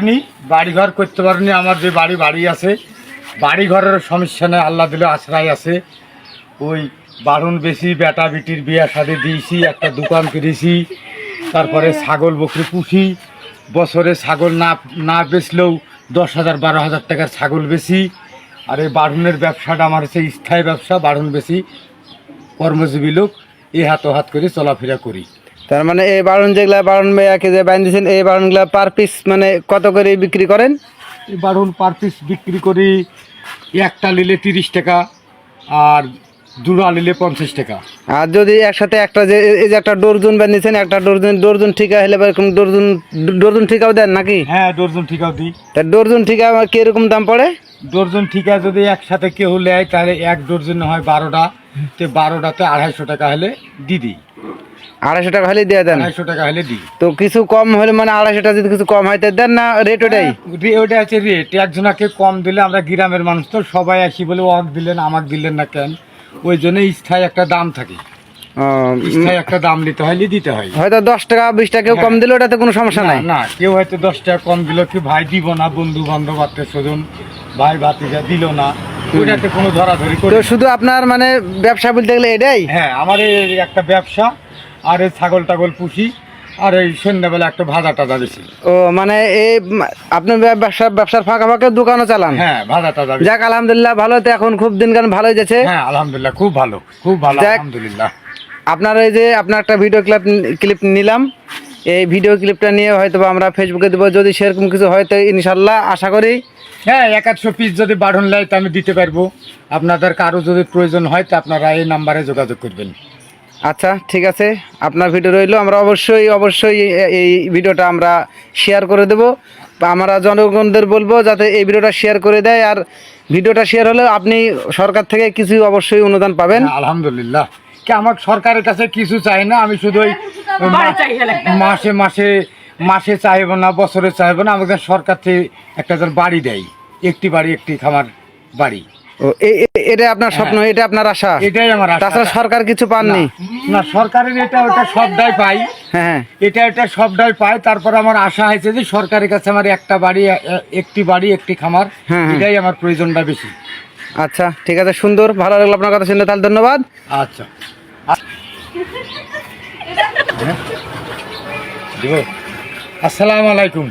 পারিনি বাড়ি ঘর করতে পারিনি, আমার যে বাড়ি বাড়ি আছে। বাড়ি ঘরের সমস্যা নেই, আল্লাহ দিলে আশ্রয় আছে। ওই বারণ বেশি, বেটা বিটির বিয়া সাথে দিয়েছি, একটা দোকান করেছি, তারপরে ছাগল বকরি পুষি, বছরে ছাগল না না বেচলেও দশ হাজার, বারো হাজার টাকার ছাগল বেশি আর এই বাড়ুনের ব্যবসাটা আমার হচ্ছে স্থায়ী ব্যবসা বাড়ুন বেশি কর্মজীবী লোক, এ হাত হাত করে চলাফেরা করি। তার মানে এই বারণ যেগুলা বারণ মেয়াকে যে বাঁধিয়েছেন এই বারণগুলা পার পিস মানে কত করে বিক্রি করেন? এই বারুন পার পিস বিক্রি করি একটা নিলে তিরিশ টাকা আর দুটা নিলে পঞ্চাশ টাকা। আর যদি একসাথে একটা যে এই যে একটা ডরজন বাঁধিয়েছেন একটা ডরজন ডরজন ঠিকা হলে বা এরকম ডরজন ডরজন ঠিকাও দেন নাকি? হ্যাঁ ডর্জন ঠিকাও দিই। তা ডরজন ঠিকা কীরকম দাম পড়ে? ডর্জন ঠিকা যদি একসাথে কেউ নেয় তাহলে এক ডর্জন হয় বারোটা। তো বারোটাতে আড়াইশো টাকা হলে দি দিই। আড়াইশো টাকা হলেই দিয়ে দেন। আড়াইশো টাকা হলে দিই। তো কিছু কম হলে মানে আড়াইশো টাকা যদি কিছু কম হয় তা দেন না রেট ওটাই? ওটা হচ্ছে রেট একজনাকে কম দিলে আমরা গ্রামের মানুষ তো সবাই আসি বলে অক দিলেন আমাকে দিলেন না কেন? ওই জন্য স্থায়ী একটা দাম থাকে। স্থায়ী একটা দাম দিতে হয় দিতে হয়। হয়তো দশ টাকা বিশ টাকা কেউ কম দিলে ওটাতে কোনো সমস্যা নাই? না কেউ হয়তো দশ টাকা কম দিল কি ভাই দিব না বন্ধু বান্ধব আত্মীয় স্বজন ভাই ভাতিজা দিল না ওইটাতে কোনো ধরাধরি শুধু আপনার মানে ব্যবসা বলতে গেলে এটাই? হ্যাঁ আমার একটা ব্যবসা আর এই ছাগল টাগল পুষি আর এই সন্ধ্যাবেলা একটা ভাজা টাজা বেশি ও মানে এই আপনি ব্যবসা ব্যবসার ফাঁকা ফাঁকে দোকানও চালান? হ্যাঁ ভাজা টাজা যাক আলহামদুলিল্লাহ ভালো তো এখন খুব দিনকাল ভালোই যাচ্ছে। হ্যাঁ আলহামদুলিল্লাহ খুব ভালো খুব ভালো আলহামদুলিল্লাহ। আপনার এই যে আপনার একটা ভিডিও ক্লিপ ক্লিপ নিলাম। এই ভিডিও ক্লিপটা নিয়ে হয়তো আমরা ফেসবুকে দেবো। যদি সেরকম কিছু হয় তো ইনশাল্লাহ আশা করি। হ্যাঁ এক একশো পিস যদি বাড়ন লাই তো আমি দিতে পারব। আপনাদের কারও যদি প্রয়োজন হয় তো আপনারা এই নাম্বারে যোগাযোগ করবেন। আচ্ছা ঠিক আছে। আপনার ভিডিও রইল আমরা অবশ্যই অবশ্যই এই ভিডিওটা আমরা শেয়ার করে দেব। বা আমরা জনগণদের বলব যাতে এই ভিডিওটা শেয়ার করে দেয় আর ভিডিওটা শেয়ার হলে আপনি সরকার থেকে কিছু অবশ্যই অনুদান পাবেন। হ্যাঁ, আলহামদুলিল্লাহ। কি আমার সরকারের কাছে কিছু চাই না আমি শুধু ওই মাসে মাসে মাসে চাইব না বছরে চাইব না আমাকে সরকার থেকে একটা বাড়ি দেয়। একটি বাড়ি একটি খামার বাড়ি। এটা আপনার স্বপ্ন এটা আপনার আশা। এটাই আমার তাছাড়া সরকার কিছু পাননি। না সরকারের এটা ওটা সবটাই পাই। হ্যাঁ হ্যাঁ। এটা এটা সবটাই পাই। তারপর আমার আশা হয়েছে যে সরকারের কাছে আমার একটা বাড়ি একটি বাড়ি একটি খামার হ্যাঁ, হ্যাঁ। এটাই আমার প্রয়োজনটা বেশি। আচ্ছা ঠিক আছে সুন্দর ভালো লাগল আপনার কথা শুনে তাহলে ধন্যবাদ। আচ্ছা। হ্যাঁ? আসসালামু আলাইকুম।